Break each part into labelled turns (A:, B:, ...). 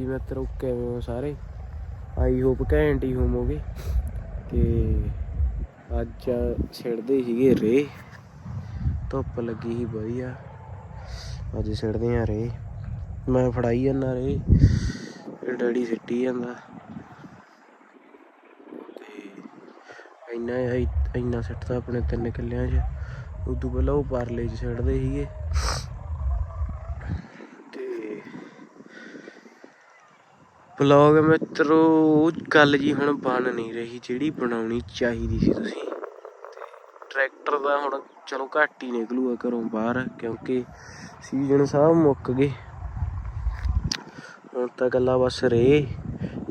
A: ਜੀ ਮਿੱਤਰੋ ਕਿਵੇਂ ਹੋ ਸਾਰੇ। ਆਈ ਹੋਪ ਘੈਂਟ ਹੀ ਹੋਵੋਗੇ। ਤੇ ਅੱਜ ਛਿੜਦੇ ਸੀਗੇ ਰੇ। ਧੁੱਪ ਲੱਗੀ ਸੀ ਵਧੀਆ। ਅੱਜ ਛਿੜਦੇ ਆ ਰੇ। ਮੈਂ ਫੜਾਈ ਜਾਂਦਾ ਰੇ। ਡੈਡੀ ਸਿੱਟੀ ਜਾਂਦਾ। ਤੇ ਇੰਨਾ ਇੰਨਾ ਸਿੱਟਦਾ ਆਪਣੇ ਤਿੰਨ ਕਿੱਲਿਆਂ 'ਚ। ਉਦੋਂ ਪਹਿਲਾਂ ਉਹ ਪਰਲੇ 'ਚ ਸਿੱਟਦੇ ਸੀਗੇ ਤੇ ਬਲੌਗ ਮਿੱਤਰੋ ਉਹ ਗੱਲ ਜੀ ਹੁਣ ਬਣ ਨਹੀਂ ਰਹੀ, ਜਿਹੜੀ ਬਣਾਉਣੀ ਚਾਹੀਦੀ ਸੀ ਤੁਸੀਂ। ਟਰੈਕਟਰ ਦਾ ਹੁਣ ਚਲੋ ਘੱਟ ਹੀ ਨਿਕਲੂਗਾ ਘਰੋਂ ਬਾਹਰ, ਕਿਉਂਕਿ ਸੀਜ਼ਨ ਸਭ ਮੁੱਕ ਗਏ। ਹੁਣ ਤਾਂ ਗੱਲਾਂ ਬਸ ਰੇ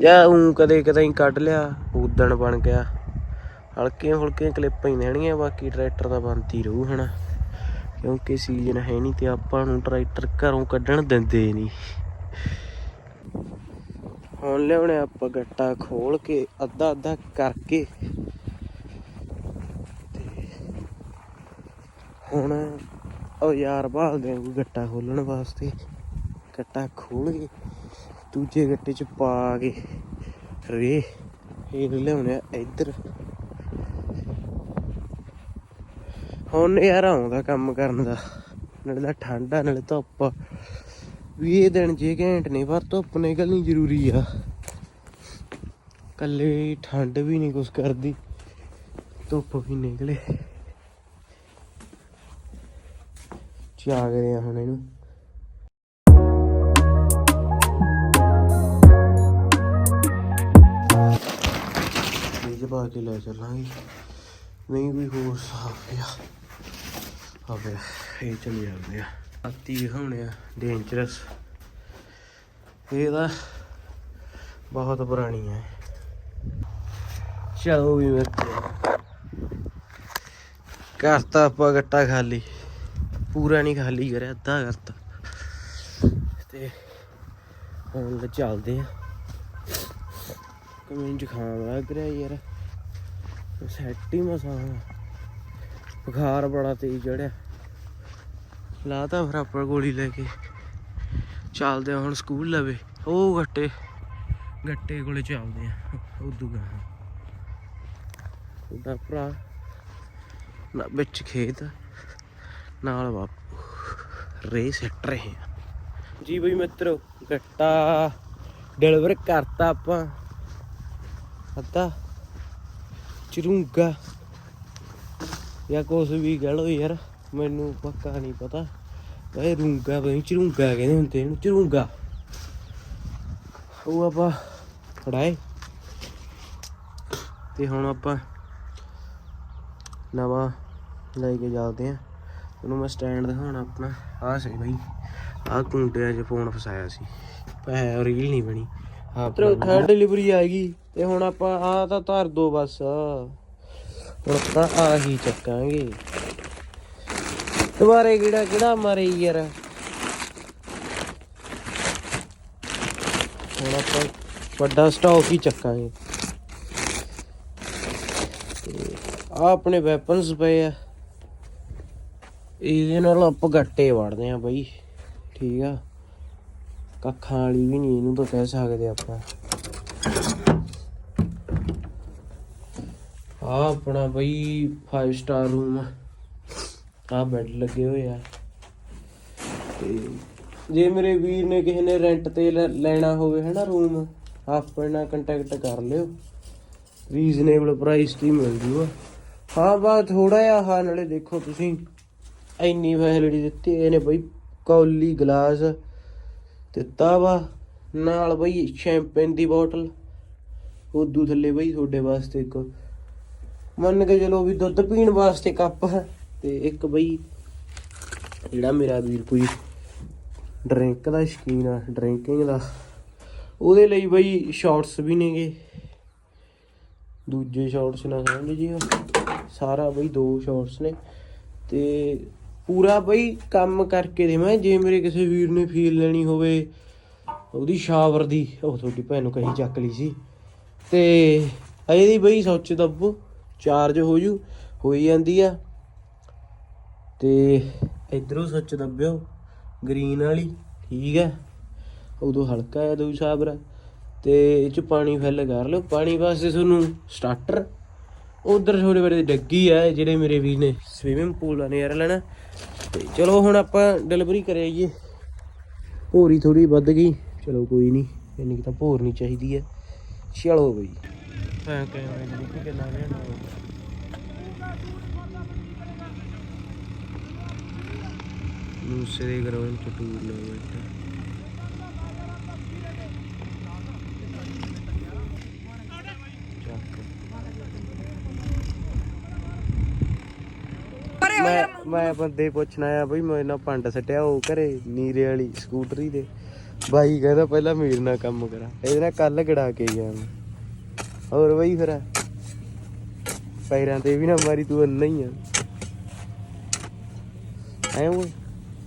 A: ਜਾਂ ਉਂ ਕਦੇ ਕਦੇ ਹੀ ਕੱਢ ਲਿਆ, ਉਦਣ ਬਣ ਗਿਆ। ਹਲਕੀਆਂ ਹੁਲਕੀਆਂ ਕਲਿੱਪਾਂ ਹੀ ਦੇਣੀਆਂ ਬਾਕੀ ਟਰੈਕਟਰ ਦਾ ਬੰਦ ਹੀ ਰਹੂ ਹਨਾ। ਕਿਉਂਕਿ ਸੀਜ਼ਨ ਹੈ ਨਹੀਂ ਤੇ ਆਪਾਂ ਨੂੰ ਟਰੈਕਟਰ ਘਰੋਂ ਕੱਢਣ ਦਿੰਦੇ ਨਹੀਂ। ਹੁਣ ਲਿਆਉਣੇ ਆਪਾਂ ਗੱਟਾ ਖੋਲ ਕੇ, ਅੱਧਾ ਅੱਧਾ ਕਰਕੇ। ਤੇ ਹੁਣ, ਉਹ ਯਾਰ ਭਾਲਦੇ ਆ ਗੱਟਾ ਖੋਲਣ ਵਾਸਤੇ। ਗੱਟਾ ਖੋਲ ਕੇ ਦੂਜੇ ਗੱਟੇ ਚ ਪਾ ਕੇ ਰੇ, ਇਹ ਲਿਆਉਣੇ ਆ ਇੱਧਰ। ਹੁਣ ਯਾਰ ਆਉਂਦਾ ਕੰਮ ਕਰਨ ਦਾ, ਨਾਲੇ ਤਾਂ ਠੰਡ ਆ, ਨਾਲੇ ਧੁੱਪ ਵੀ ਇਹ ਦਿਨ ਜੇ ਘੈਂਟ ਨੇ, ਪਰ ਧੁੱਪ ਨਿਕਲਣੀ ਜ਼ਰੂਰੀ ਆ। ਕੱਲੇ ਠੰਡ ਵੀ ਨਹੀਂ ਕੁਛ ਕਰਦੀ, ਧੁੱਪ ਵੀ ਨਿਕਲੇ। ਜਾਗਦੇ ਆ ਹੁਣ ਇਹਨੂੰ। ਇਹ ਪਾ ਕੇ ਲੈ ਚੱਲਾਂਗੇ। ਨਹੀਂ ਕੋਈ ਹੋਰ ਸਾਫ਼ ਆ ਆਵੇ ਇਹ ਚਲੇ ਜਾਂਦੇ ਆ। ਆਤੀ ਵਿਖਾਉਣੇ ਆ ਡੇਂਜਰਸ ਇਹ ਤਾਂ ਬਹੁਤ ਪੁਰਾਣੀ ਹੈ ਚਲੋ ਵੀ ਬੱਚੇ ਕਰਤਾ ਆਪਾਂ ਗੱਟਾ ਖਾਲੀ। ਪੂਰਾ ਨਹੀਂ ਖਾਲੀ ਕਰਿਆ, ਅੱਧਾ ਕਰਤਾ। ਤੇ ਹੁਣ ਚੱਲਦੇ ਆ। ਕਮੈਂ ਜ਼ੁਕਾਮ ਲੱਗ ਰਿਹਾ ਯਾਰ। ਸੈੱਟ ਹੀ ਮਸਾਂ। ਬੁਖਾਰ ਬੜਾ ਤੇਜ਼ ਚੜਿਆ। ਲਾਤਾ ਫਿਰ ਆਪਾਂ ਗੋਲੀ ਲੈ ਕੇ। ਚੱਲਦੇ ਆ ਹੁਣ ਸਕੂਲ ਲਵੇ। ਉਹ ਗੱਟੇ ਗੱਟੇ ਕੋਲੇ ਚੱਲਦੇ ਆ। ਉਦੋਂ ਗਾ। ਉਹਦਾ ਭਰਾ ਨਾ ਵਿੱਚ ਖੇਤ, ਨਾਲ ਬਾਪੂ। ਰੇ ਸਿੱਟ ਰਹੇ ਆ। ਜੀ ਬਈ ਮਿੱਤਰੋ, ਗੱਟਾ ਡਿਲੀਵਰ ਕਰਤਾ ਆਪਾਂ। ਅੱਧਾ ਚਰੂੰਗਾ। ਜਾਂ ਕੁਛ ਵੀ ਕਹਿ ਲਓ ਯਾਰ। ਮੈਨੂੰ ਪੱਕਾ ਨਹੀਂ ਪਤਾ। ਇਹ ਰੂੰਗਾ ਬਈ ਚਰੂੰਗਾ ਕਹਿੰਦੇ ਹੁੰਦੇ ਇਹਨੂੰ ਚਰੂੰਗਾ। ਉਹ ਆਪਾਂ ਫੜਾਏ। ਤੇ ਹੁਣ ਆਪਾਂ ਨਵਾਂ ਲੈ ਕੇ ਜਾਂਦੇ ਆ ਉਹਨੂੰ ਮੈਂ ਸਟੈਂਡ ਦਿਖਾਉਣਾ ਆਪਣਾ। ਆਹ ਸੀ ਬਈ ਆਹ ਕੁੰਟਿਆਂ 'ਚ ਫੋਨ ਫਸਾਇਆ ਸੀ। ਪੈ ਰੀਲ ਨਹੀਂ ਬਣੀ। ਆਹ ਥਰਡ ਡਿਲੀਵਰੀ ਆ ਗਈ। ਤੇ ਹੁਣ ਆਪਾਂ ਆਹ ਤਾਂ ਧਰ ਦੋ ਬਸ। ਹੁਣ ਤਾਂ ਆਹੀ ਚੱਕਾਂਗੇ। ਦੁਬਾਰੇ ਕਿਹੜਾ ਕਿਹੜਾ ਮਾਰੇ ਯਾਰ? ਹੁਣ ਆਪਾਂ ਵੱਡਾ ਸਟਾਕ ਹੀ ਚੱਕਾਂਗੇ। ਤੇ ਆ ਆਪਣੇ ਵੈਪਨਸ ਪਏ ਆ। ਇਹਦੇ ਨਾਲ ਆਪਾਂ ਗੱਟੇ ਵੜਦੇ ਆ ਬਈ। ਠੀਕ ਆ। ਕੱਖਾਂ ਵਾਲੀ ਵੀ ਨਹੀਂ, ਇਹਨੂੰ ਤਾਂ ਕਹਿ ਸਕਦੇ ਆਪਾਂ। ਆ ਆਪਣਾ ਬਈ 5 ਸਟਾਰ ਰੂਮ ਆ। ਬੈੱਡ ਲੱਗੇ ਹੋਏ ਆ। ਤੇ ਜੇ ਮੇਰੇ ਵੀਰ ਨੇ ਕਿਸੇ ਨੇ ਰੈਂਟ ਤੇ ਲੈ- ਲੈਣਾ ਹੋਵੇ ਹੈ ਨਾ ਰੂਮ ਆਪਣੇ ਨਾਲ ਕੰਟੈਕਟ ਕਰ ਲਿਓ। ਰੀਜ਼ਨੇਬਲ ਪ੍ਰਾਈਸ ਤੇ ਮਿਲ ਜੂਗਾ। ਹਾਂ ਬਾ ਥੋੜਾ ਜਿਹਾ, ਹਾਂ, ਨਾਲੇ ਦੇਖੋ ਤੁਸੀਂ, ਇੰਨੀ ਫੈਸਿਲਿਟੀ ਦਿੱਤੀ, ਇਹਨੇ ਬਈ ਕੌਲੀ ਗਲਾਸ ਦਿੱਤਾ ਵਾ। ਨਾਲ ਬਈ ਸ਼ੈਂਪੇਨ ਦੀ ਬੋਟਲ ਉਦੋਂ ਥੱਲੇ ਬਈ ਤੁਹਾਡੇ ਵਾਸਤੇ ਇੱਕ, ਮੰਨ ਕੇ ਚਲੋ ਵੀ ਦੁੱਧ ਪੀਣ ਵਾਸਤੇ ਕੱਪ। ਤੇ ਇੱਕ ਬਈ ਜਿਹੜਾ ਮੇਰਾ ਵੀਰ ਕੋਈ ਡਰਿੰਕ ਦਾ ਸ਼ਕੀਨ ਆ ਡਰਿੰਕਿੰਗ ਦਾ, ਉਹਦੇ ਲਈ ਬਈ ਸ਼ਾਰਟਸ ਵੀ ਨੇਗੇ। ਦੂਜੇ ਸ਼ਾਰਟਸ ਨਾ ਸਮਝ ਜੀ ਸਾਰਾ ਬਈ ਦੋ ਸ਼ਾਰਟਸ ਨੇ। ਤੇ ਪੂਰਾ ਬਈ ਕੰਮ ਕਰਕੇ ਦੇਵਾਂ ਜੇ ਮੇਰੇ ਕਿਸੇ ਵੀਰ ਨੇ ਫੀਲ ਲੈਣੀ ਹੋਵੇ, ਉਹਦੀ ਸ਼ਾਵਰ ਦੀ, ਉਹ ਤੁਹਾਡੀ ਭੈਣ ਨੂੰ ਕਹੀ ਚੱਕ ਲਈ ਸੀ। ਤੇ ਇਹਦੀ ਬਈ ਸੋਚ ਦੱਬੋ ਚਾਰਜ ਹੋ ਜੂ, ਹੋਈ ਜਾਂਦੀ ਆ। ਤੇ ਇਧਰੋਂ ਸੱਚ ਦੱਬਿਓ ਗ੍ਰੀਨ ਵਾਲੀ, ਠੀਕ ਹੈ। ਉਦੋਂ ਹਲਕਾ ਹੈ ਦੋ ਸਾਬਰਾ ਤੇ ਇਹ ਚ ਪਾਣੀ ਫਿਲ ਕਰ ਲਓ। ਪਾਣੀ ਵਾਸਤੇ ਤੁਹਾਨੂੰ ਸਟਾਰਟਰ ਉਧਰ ਛੋਟੇ ਬੜੇ ਡੱਗੀ ਹੈ ਜਿਹੜੇ ਮੇਰੇ ਵੀਰ ਨੇ ਸਵੀਮਿੰਗ ਪੂਲ ਆ ਨਜ਼ਾਰਾ ਲੈਣਾ। ਤੇ ਚਲੋ ਹੁਣ ਆਪਾਂ ਡਿਲੀਵਰੀ ਕਰ ਆਈਏ ਭੋਰੀ ਥੋੜੀ ਵੱਧ ਗਈ। ਚਲੋ ਕੋਈ ਨਹੀਂ ਇੰਨੀ ਕੁ ਤਾਂ ਭੋਰ ਨਹੀਂ ਚਾਹੀਦੀ ਹੈ। ਚਲੋ ਬਈ ਹਾਂ ਕੈਮਰੇ ਦੀ ਕੀ ਕਰਨਾ ਰਹਿਣਾ ਗਰਾਊਂਡ ਚ ਟੂਰਨਾਮੈਂਟ ਮੈਂ ਮੈਂ ਬੰਦੇ ਪੁੱਛਣਾ ਆ ਬਈ ਮੈਂ ਨਾ ਪੰਡ ਸਟਿਆ ਉਹ ਘਰੇ ਨੀਰੇ ਵਾਲੀ ਸਕੂਟਰੀ ਤੇ ਬਾਈ ਕਹਿੰਦਾ ਪਹਿਲਾਂ ਮੀਰ ਨਾਲ ਕੰਮ ਕਰਾ। ਇਹਦੇ ਨਾਲ ਕੱਲ ਗੜਾ ਕੇ ਗਿਆ ਮੈਂ। ਹੋਰ ਬਈ ਫਿਰ। ਪੈਰਾਂ ਤੇ ਵੀ ਨਾ ਮਾਰੀ ਤੂੰ ਅੰਨਾ ਹੀ ਆ। ਐ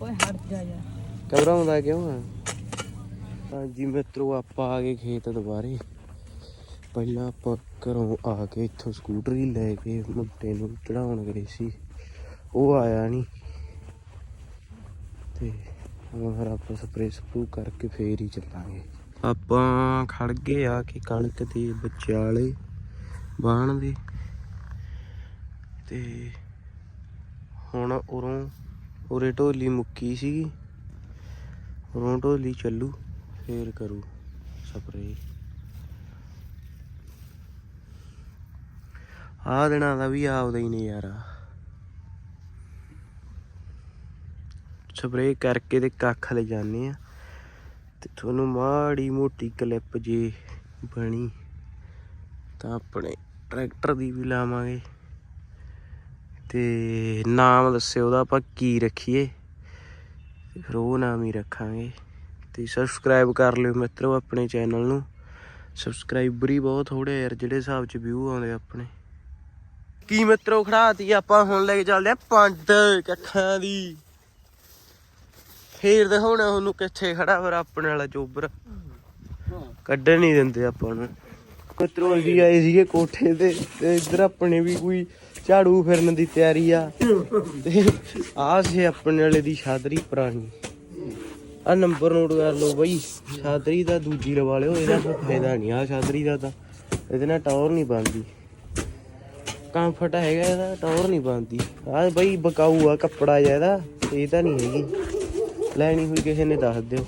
A: ਓਏ,
B: ਹਟ ਜਾ ਯਾਰ।
A: ਘਬਰਾਉਂਦਾ ਕਿਉਂ ਆ? ਹਾਂਜੀ ਮਿੱਤਰੋ, ਆਪਾਂ ਆ ਗਏ ਖੇਤ ਦੁਬਾਰੇ। ਪਹਿਲਾਂ ਆਪਾਂ ਘਰੋਂ ਆ ਕੇ ਇੱਥੋਂ ਸਕੂਟਰੀ ਲੈ ਕੇ ਮੁੰਡੇ ਨੂੰ ਚੜਾਉਣ ਗਏ ਸੀ। ਉਹ ਆਇਆ ਨਹੀਂ। ਤੇ ਹੁਣ ਫਿਰ ਆਪਾਂ ਸਪਰੇ ਸਪਰੂ ਕਰਕੇ ਫੇਰ ਹੀ ਚੱਲਾਂਗੇ। ਆਪਾਂ ਖੜ ਗਏ ਆ ਕੇ ਕਣਕ ਦੇ ਵਿਚਾਲੇ ਬਾਣ ਦੇ। ਤੇ ਹੁਣ ਉਰੋਂ ਉਰੇ ਢੋਲੀ ਮੁੱਕੀ ਸੀਗੀ। ਉਰੋਂ ਢੋਲੀ ਚੱਲੂ, ਫੇਰ ਕਰੂ ਸਪਰੇ ਆ ਦਿਨਾਂ ਦਾ ਵੀ ਆਪਦਾ ਹੀ ਨਜ਼ਾਰਾ। ਸਪਰੇ ਕਰਕੇ ਤੇ ਕੱਖ ਲੈ ਜਾਂਦੇ ਆ। ਤੇ ਤੁਹਾਨੂੰ ਮਾੜੀ ਮੋਟੀ ਕਲਿੱਪ ਜੇ ਬਣੀ, ਤਾਂ ਆਪਣੇ ਟਰੈਕਟਰ ਦੀ ਵੀ ਲਾਵਾਂਗੇ। ਤੇ ਨਾਮ ਦੱਸਿਓ ਉਹਦਾ ਆਪਾਂ ਕੀ ਰੱਖੀਏ। ਫਿਰ ਉਹ ਨਾਮ ਹੀ ਰੱਖਾਂਗੇ। ਤੇ ਸਬਸਕ੍ਰਾਈਬ ਕਰ ਲਿਓ ਮਿੱਤਰੋ ਆਪਣੇ ਚੈਨਲ ਨੂੰ। ਸਬਸਕ੍ਰਾਈਬਰ ਹੀ ਬਹੁਤ ਥੋੜੇ ਯਾਰ ਜਿਹੜੇ ਹਿਸਾਬ 'ਚ ਵਿਊ ਆਉਂਦੇ ਆਪਣੇ। ਕੀ ਮਿੱਤਰੋ ਖੜਾਤੀ ਆਪਾਂ ਹੁਣ ਲੈ ਕੇ ਚੱਲਦੇ ਆ ਪੰਜ ਕੱਖਾਂ ਦੀ। ਫੇਰ ਦਿਖਾਉਣਾ ਤੁਹਾਨੂੰ ਕਿੱਥੇ ਖੜਾ ਫਿਰ ਆਪਣੇ ਵਾਲਾ ਚੋਬਰ ਕੱਢਣ ਨਹੀਂ ਦਿੰਦੇ ਆਪਾਂ ਨੂੰ। ਮਿੱਤਰੋ ਅਸੀਂ ਆਏ ਸੀਗੇ ਕੋਠੇ ਤੇ ਤੇ ਇੱਧਰ ਆਪਣੇ ਵੀ ਕੋਈ ਝਾੜੂ ਫਿਰਨ ਦੀ ਤਿਆਰੀ ਆ। ਤੇ ਆਹ ਸੀ ਆਪਣੇ ਵਾਲੇ ਦੀ ਛਾਦਰੀ ਪੁਰਾਣੀ। ਆ ਨੰਬਰ ਨੋਟ ਕਰ ਲਓ ਬਈ ਛਾਦਰੀ ਦਾ ਦੂਜੀ ਲਵਾ ਲਿਓ, ਇਹਦਾ ਕੋਈ ਫਾਇਦਾ ਨਹੀਂ ਆ ਛਾਦਰੀ ਦਾ ਤਾਂ ਇਹਦੇ ਨਾਲ ਟਾਵਰ ਨਹੀਂ ਬਣਦੀ। ਕੰਫਰਟ ਹੈਗਾ ਇਹਦਾ ਟਾਵਰ ਨਹੀਂ ਬਣਦੀ। ਆ ਬਈ ਬਕਾਊ ਆ ਕੱਪੜਾ ਜਿਹਾ ਇਹਦਾ, ਇਹ ਤਾਂ ਨਹੀਂ ਹੈਗੀ। ਲੈਣੀ ਹੋਈ ਕਿਸੇ ਨੇ ਦੱਸ ਦਿਓ।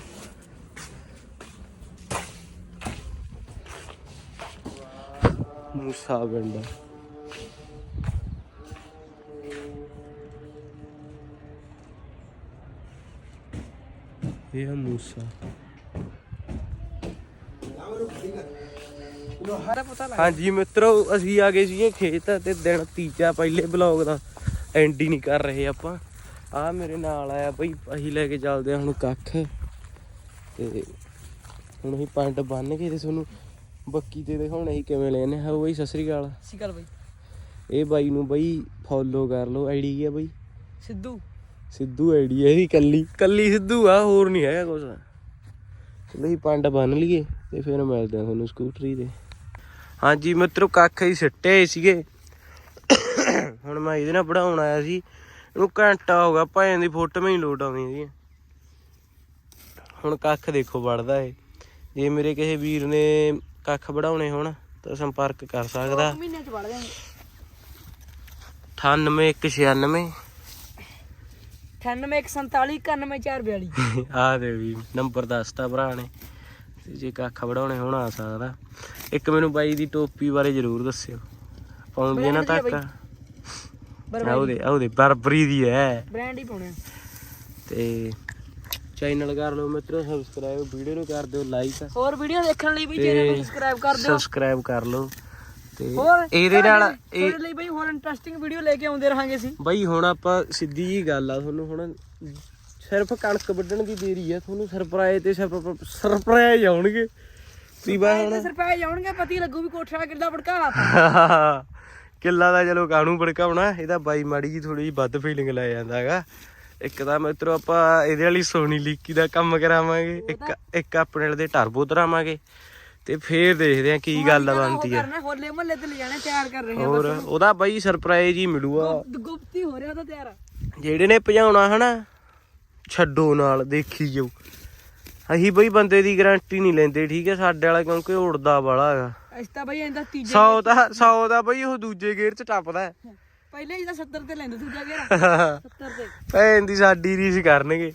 A: ਮੂਸਾ ਪਿੰਡ ਇਹ ਆ ਮੂਸਾ ਹਾਂਜੀ ਮਿੱਤਰੋ, ਅਸੀਂ ਆ ਗਏ ਸੀਗੇ ਖੇਤ ਤੇ ਦਿਨ ਤੀਜਾ ਪਹਿਲੇ ਬਲੌਗ ਦਾ। ਐਂਡ ਹੀ ਨਹੀਂ ਕਰ ਰਹੇ ਆਪਾਂ। ਆ ਮੇਰੇ ਨਾਲ ਆਇਆ ਬਈ, ਅਸੀਂ ਲੈ ਕੇ ਚੱਲਦੇ ਹਾਂ ਹੁਣ ਕੱਖ। ਤੇ ਹੁਣ ਅਸੀਂ ਪੰਡ ਬੰਨ ਕੇ ਤੇ ਤੁਹਾਨੂੰ ਬੱਕੀ ਤੇ ਦਿਖਾਉਣਾ ਸੀ ਕਿਵੇਂ ਲੈਣੇ ਹਾਂ ਬਈ ਸਤਿ ਸ੍ਰੀ ਅਕਾਲ।
B: ਸਿਕਲ ਬਈ।
A: ਇਹ ਬਾਈ ਨੂੰ ਬਈ ਫੋਲੋ ਕਰ ਲਓ ਆਈਡੀ ਕੀ ਆ ਬਈ?
B: ਸਿੱਧੂ।
A: ਸਿੱਧੂ ਆਈਡੀ ਹੈ ਇਹਦੀ ਕੱਲੀ। ਕੱਲੀ ਸਿੱਧੂ ਆ ਹੋਰ ਨਹੀਂ ਹੈਗਾ ਕੁਛ। ਚਲੋ ਅਸੀਂ ਪੰਡ ਬੰਨ ਲਈਏ ਤੇ ਫਿਰ ਮਿਲਦੇ ਆ ਤੁਹਾਨੂੰ ਸਕੂਟਰੀ ਤੇ। ਹਾਂਜੀ ਮਿੱਤਰੋ ਕੱਖ ਹੀ ਸਿੱਟੇ ਸੀਗੇ। ਹੁਣ ਮੈਂ ਇਹਦੇ ਨਾਲ ਪੜਾਉਣ ਆਇਆ ਸੀ। ਇਹਨੂੰ ਘੰਟਾ ਹੋ ਗਿਆ ਭਾਵੇਂ ਦੀ ਫੋਟੋ ਹੀ ਲੋਡ ਆਉਂਦੀ ਇਹਦੀ ਹੁਣ ਕੱਖ ਦੇਖੋ ਵੜਦਾ ਏ ਜੇ ਮੇਰੇ ਕਿਸੇ ਵੀਰ ਨੇ ਕੱਖ ਵੜਾਉਣੇ ਹੋਣ ਤਾਂ ਸੰਪਰਕ ਕਰ ਸਕਦਾ।
B: ਮਹੀਨੇ ਚ ਵੜ ਜਾਣਗੇ।
A: 98196
B: 9847 91442
A: ਆ ਦੇ ਵੀ ਨੰਬਰ ਦੱਸਤਾ ਭਰਾ ਨੇ। ਤੇ ਜੇ ਕੱਖ ਵੜਾਉਣੇ ਹੋਣ ਆ ਸਕਦਾ। ਇੱਕ ਮੈਨੂੰ ਬਾਈ ਦੀ ਟੋਪੀ ਬਾਰੇ ਜ਼ਰੂਰ ਦੱਸਿਓ। ਪਾਉਂਦੀ ਨਾ ਤੱਕ। ਆਉਦੇ ਆਉਦੇ ਬਰਬਰੀ ਦੀ ਹੈ।
B: ਬ੍ਰਾਂਡ ਹੀ ਪਾਉਣੇ।
A: ਤੇ ਚੈਨਲ ਕਰ ਲਓ ਮਿੱਤਰੋ ਸਬਸਕ੍ਰਾਈਬ ਵੀਡੀਓ ਨੂੰ ਕਰ ਦਿਓ ਲਾਈਕ
B: ਹੋਰ ਵੀਡੀਓ ਦੇਖਣ ਲਈ ਵੀ ਚੈਨਲ ਨੂੰ ਸਬਸਕ੍ਰਾਈਬ ਕਰ ਦਿਓ।
A: ਸਬਸਕ੍ਰਾਈਬ ਕਰ ਲਓ। ਤੇ ਇਹਦੇ ਨਾਲ ਇਹ
B: ਤੁਹਾਡੇ ਲਈ ਬਈ ਹੋਰ ਇੰਟਰਸਟਿੰਗ ਵੀਡੀਓ ਲੈ ਕੇ ਆਉਂਦੇ ਰਹਾਂਗੇ ਅਸੀਂ।
A: ਬਈ ਹੁਣ ਆਪਾਂ ਸਿੱਧੀ ਜੀ ਗੱਲ ਆ ਤੁਹਾਨੂੰ ਹੁਣ ਸਿਰਫ ਕਣਕ ਵੱਢਣ ਦੀ ਦੇਰੀ ਆ ਤੁਹਾਨੂੰ ਸਰਪ੍ਰਾਈਜ਼ ਤੇ ਸਰਪ੍ਰਾਈਜ਼ ਆਉਣਗੇ। ਤੁਸੀਂ ਬਾ ਹੁਣ
B: ਸਰਪ੍ਰਾਈਜ਼ ਆਉਣਗੇ ਪਤੀ ਲੱਗੂ ਵੀ ਕੋਠਾ ਕਿੱਦਾਂ ਭੜਕਾ
A: ਕਿੱਲਾ ਦਾ ਚਲੋ ਕਾਣੂ ਭੜਕਾਉਣਾ ਇਹਦਾ ਬਾਈ ਮਾੜੀ ਜੀ ਥੋੜੀ ਜੀ ਵੱਧ ਫੀਲਿੰਗ ਲੈ ਜਾਂਦਾ ਹੈਗਾ। ਇੱਕ ਤਾਂ ਮਿੱਤਰੋ ਆਪਾਂ ਇਹਦੇ ਵਾਲੀ ਸੋਨੀ ਲੀਕੀ ਦਾ ਕੰਮ ਕਰਾਵਾਂਗੇ ਇੱਕ ਇੱਕ ਆਪਣੇ ਵਾਲੇ ਦੇ ਟਰਬੋ ਧਰਾਵਾਂਗੇ ਤੇ ਫੇਰ ਦੇਖਦੇ ਆ ਕੀ ਗੱਲ ਬਣਦੀ ਆ।
B: ਕਰਨਾ ਹੋਲੇ ਮਹੱਲੇ ਤੇ ਲਿਜਾਣੇ ਤਿਆਰ ਕਰ ਰਹੇ ਆ
A: ਹੋਰ ਉਹਦਾ ਬਾਈ ਸਰਪ੍ਰਾਈਜ਼ ਹੀ ਮਿਲੂਗਾ
B: ਗੁਪਤ- ਹੋ ਰਿਹਾ ਤਾਂ ਤਿਆਰ।
A: ਜਿਹੜੇ ਨੇ ਭਜਾਉਣਾ ਹਨਾ ਛੱਡੋ ਨਾਲ ਦੇਖੀ ਜਾਓ। ਅਸੀਂ ਬਈ ਬੰਦੇ ਦੀ ਗਾਰੰਟੀ ਨਹੀਂ ਲੈਂਦੇ ਠੀਕ ਹੈ ਸਾਡੇ ਵਾਲਾ ਕਿਉਂਕਿ ਉੜਦਾ ਵਾਲਾ ਹੈਗਾ।
B: ਅਸੀਂ ਤਾਂ ਬਈ ਇਹਦਾ ਤੀਜੇ
A: 100 ਦਾ 100 ਦਾ ਬਈ ਉਹ ਦੂਜੇ ਗੇਅਰ 'ਚ ਟੱਪਦਾ ਹੈ।
B: ਪਹਿਲੇ ਜਿਹਦਾ 70 ਤੇ ਲੈਂਦੇ ਦੂਜਾ ਗੇਰਾ 70 ਤੇ।
A: ਭੈਣ ਦੀ ਸਾਡੀ ਰੀਸ ਕਰਨਗੇ।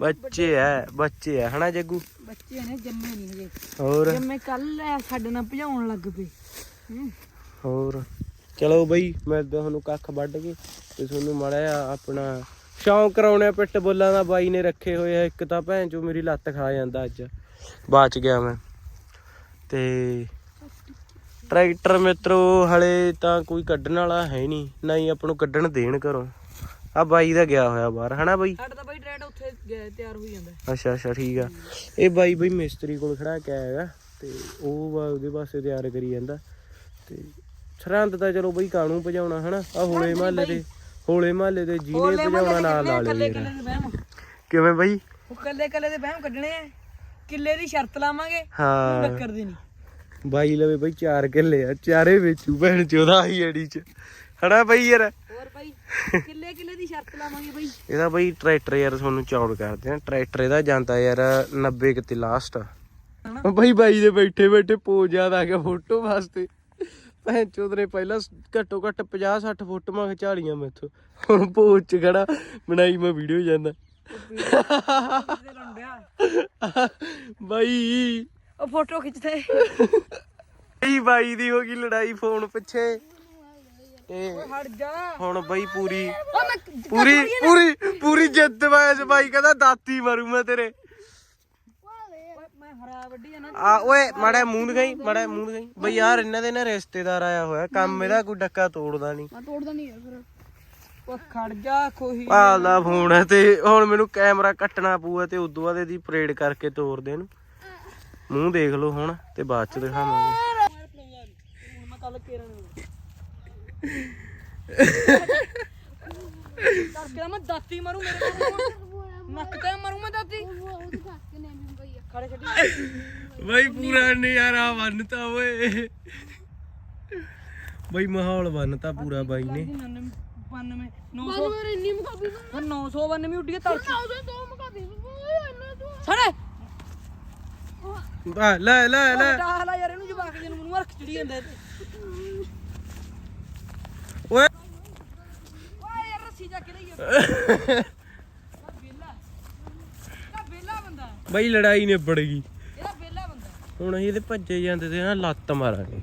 A: ਬੱਚੇ ਐ ਬੱਚੇ ਐ ਹਨਾ ਜੱਗੂ?
B: ਬੱਚੇ ਨੇ ਜੰਮੇ ਨਹੀਂ ਹਜੇ
A: ਹੋਰ?
B: ਜੰਮੇ ਕੱਲ ਸਾਡੇ ਨਾਲ ਭਜਾਉਣ ਲੱਗ ਪਏ ਹੂੰ।
A: ਹੋਰ? ਚਲੋ ਬਈ ਮੈਂ ਤੁਹਾਨੂੰ ਕੱਖ ਵੱਢ ਕੇ ਤੇ ਤੁਹਾਨੂੰ ਮਾੜਾ ਆਪਣਾ ਸ਼ੌਂਕ ਕਰਾਉਣੇ ਪਿੱਟ ਬੁੱਲਾਂ ਦਾ ਬਾਈ ਨੇ ਰੱਖੇ ਹੋਏ ਆ ਇੱਕ ਤਾਂ ਭੈਣ ਚੋ ਮੇਰੀ ਲੱਤ ਖਾ ਜਾਂਦਾ ਅੱਜ। ਬਚ ਗਿਆ ਮੈਂ। ਤੇ ਟਰੈਕਟਰ ਮਿੱਤਰੋ ਹਲੇ ਤਾਂ ਕੋਈ ਕੱਢਣ ਵਾਲਾ ਹੈ ਨਹੀਂ ਨਾ ਹੀ ਆਪਾਂ ਨੂੰ ਕੱਢਣ ਦੇਣ ਘਰੋਂ। ਆ ਬਾਈ ਦਾ ਗਿਆ ਹੋਇਆ ਬਾਹਰ ਹਨਾ ਬਾਈ?
B: ਸਾਡਾ ਤਾਂ ਬਈ ਟਰੈਡ ਉੱਥੇ ਗਿਆ- ਤਿਆਰ ਹੋਈ ਜਾਂਦਾ।
A: ਅੱਛਾ ਅੱਛਾ ਠੀਕ ਆ। ਇਹ ਬਾਈ ਬਈ ਮਿਸਤਰੀ ਕੋਲ ਖੜਾ ਕੇ ਆਏਗਾ ਤੇ ਉਹ ਉਹਦੇ ਵਾਸਤੇ ਤਿਆਰ ਕਰੀ ਜਾਂਦਾ। ਤੇ ਸਰਹੰਦ ਤਾਂ ਚਲੋ ਬਈ ਕਾਣੂ ਭਜਾਉਣਾ ਹਨਾ? ਆ ਹੋਲੇ ਮਹੱਲੇ ਦੇ ਹੋਲੇ ਮਹੱਲੇ ਦੇ ਜਿਹਨੇ ਭਜਾਉਣਾ ਨਾਲ ਲਾ
B: ਦੇ ਵਹਿਮ
A: ਕਿਵੇਂ ਬਾਈ?
B: ਉਹ ਕੱਲੇ ਕੱਲੇ ਦੇ ਵਹਿਮ ਕੱਢਣੇ ਆ। ਕਿੱਲੇ ਦੀ ਸ਼ਰਤ ਲਾਵਾਂਗੇ
A: ਹਾਂ।
B: ਟੱਕਰ ਦੀ ਨਹੀਂ।
A: ਬਾਈ ਲਵੇ ਬਈ ਚਾਰ ਕਿੱਲੇ ਆ ਚਾਰੇ ਵੇਚੂ ਭੈਣ ਚੋਦਾ ਹੀ ਅੜੀ ਚ। ਹਨਾ ਬਈ ਯਾਰ?
B: ਹੋਰ ਬਾਈ ਕਿੱਲੇ ਕਿੱਲੇ ਦੀ ਸ਼ਰਤ ਲਾਵਾਂਗੇ ਬਾਈ।
A: ਇਹਦਾ ਬਈ ਟਰੈਕਟਰ ਯਾਰ ਤੁਹਾਨੂੰ ਚੌੜ ਕਰਦੇ ਆ। ਟਰੈਕਟਰ ਇਹਦਾ ਜਾਂਦਾ ਯਾਰ 90 ਕਿਤੇ ਲਾਸਟ? ਬਈ ਬਾਈ ਦੇ ਬੈਠੇ ਬੈਠੇ ਪੋਜ ਯਾਦ ਆ ਗਿਆ ਫੋਟੋ ਵਾਸਤੇ। ਭੈਣ ਚੋਦ ਨੇ ਪਹਿਲਾਂ ਘੱਟੋ ਘੱਟ 50 60 ਫੋਟੋਆਂ ਖਿਚਾਲੀਆਂ ਮੈਥੋਂ। ਹੁਣ ਪੋਜ ਚ ਖੜਾ ਬਣਾਈ ਮੈਂ ਵੀਡੀਓ ਜਾਂਦਾ। ਬਾਈ
B: ਉਹ ਫੋਟੋ ਖਿੱਚਦੇ।
A: ਬਈ ਬਾਈ ਦੀ ਹੋ ਗਈ ਲੜਾਈ ਫੋਨ ਪਿੱਛੇ। ਤੇ
B: ਹਟ ਜਾ।
A: ਹੁਣ ਬਈ ਪੂਰੀ
B: ਉਹ ਮੈਂ
A: ਪੂਰੀ ਪੂਰੀ ਪੂਰੀ ਜਿੱਦ ਵਾਇਸ ਬਾਈ ਕਹਿੰਦਾ ਦਾਤੀ ਮਾਰੂ ਮੈਂ ਤੇਰੇ।
B: ਓਏ, ਮੈਂ ਹਰਾ ਵੱਡੀ ਜਾਣਾ
A: ਆ ਓਏ ਮਾੜਾ ਮੂੰਹ ਦਿਖਾਈ ਮਾੜਾ ਮੂੰਹ ਦਿਖਾਈ ਬਈ ਯਾਰ ਇਹਨਾਂ ਦੇ ਨਾ ਰਿਸ਼ਤੇਦਾਰ ਆਇਆ ਹੋਇਆ ਕੰਮ ਇਹਦਾ ਕੋਈ ਡੱਕਾ ਤੋੜਦਾ ਨਹੀਂ।
B: ਮੈਂ ਤੋੜਦਾ ਨਹੀਂ ਯਾਰ ਫਿਰ ਉਹ ਖੜ ਜਾ ਕੋਈ
A: ਭਾਲ ਦਾ ਫੋਨ ਹੈ ਤੇ ਹੁਣ ਮੈਨੂੰ ਕੈਮਰਾ ਕੱਟਣਾ ਪਊਗਾ ਤੇ ਉਦੋਂ ਬਾਅਦ ਇਹਦੀ ਪਰੇਡ ਕਰਕੇ ਤੋੜ ਦੇ ਇਹਨੂੰ ਮੂੰਹ ਦੇਖ ਲਓ ਹੁਣ ਤੇ ਬਾਅਦ ਚ ਦਿਖਾਵਾਂਗੇ
B: ਕਰਕੇ ਮੈਂ ਦਾਤੀ ਮਾਰੂ ਮੇਰੇ ਕੋਲ ਨੱਕ ਤੇ ਮਾਰੂ ਮੈਂ ਦਾਤੀ ਖੜੇ ਛੱਡੀ
A: ਬਈ ਪੂਰਾ ਨਜ਼ਾਰਾ ਬੰਨਤਾ ਓਏ ਬਈ ਮਾਹੌਲ ਬੰਨਤਾ ਪੂਰਾ ਬਾਈ ਨੇ
B: 92 900
C: ਇੰਨੀ ਮੁਕਾਬੀ
B: ਹੁਣ 992 ਉੱਡੀ ਤੜਕੀ
C: ਉਹਦੇ ਦੋ ਮੁਕਾਬੀ
A: ਲੈ ਲੈ ਲੈ।
B: ਟਾਹਲਾ ਯਾਰ ਇਹਨੂੰ ਜਵਾਕ ਜਨ ਮੈਨੂੰ ਰੱਖ ਚੜੀ ਜਾਂਦਾ ਇਹ ਤੇ।
A: ਓਏ।
B: ਓਏ ਯਾਰ ਰੱਸੀ ਜਾ ਕੇ ਲਈ ਬੇਲਾ ਇਹਦਾ ਬੇਲਾ ਬੰਦਾ
A: ਬਈ ਲੜਾਈ ਨਿਬੜ ਗਈ।
B: ਇਹਦਾ ਬੇਲਾ ਬੰਦਾ
A: ਹੁਣ ਅਸੀਂ ਇਹਦੇ ਭੱਜੇ ਜਾਂਦੇ ਤੇ ਨਾ ਲੱਤ ਮਾਰਾਂਗੇ।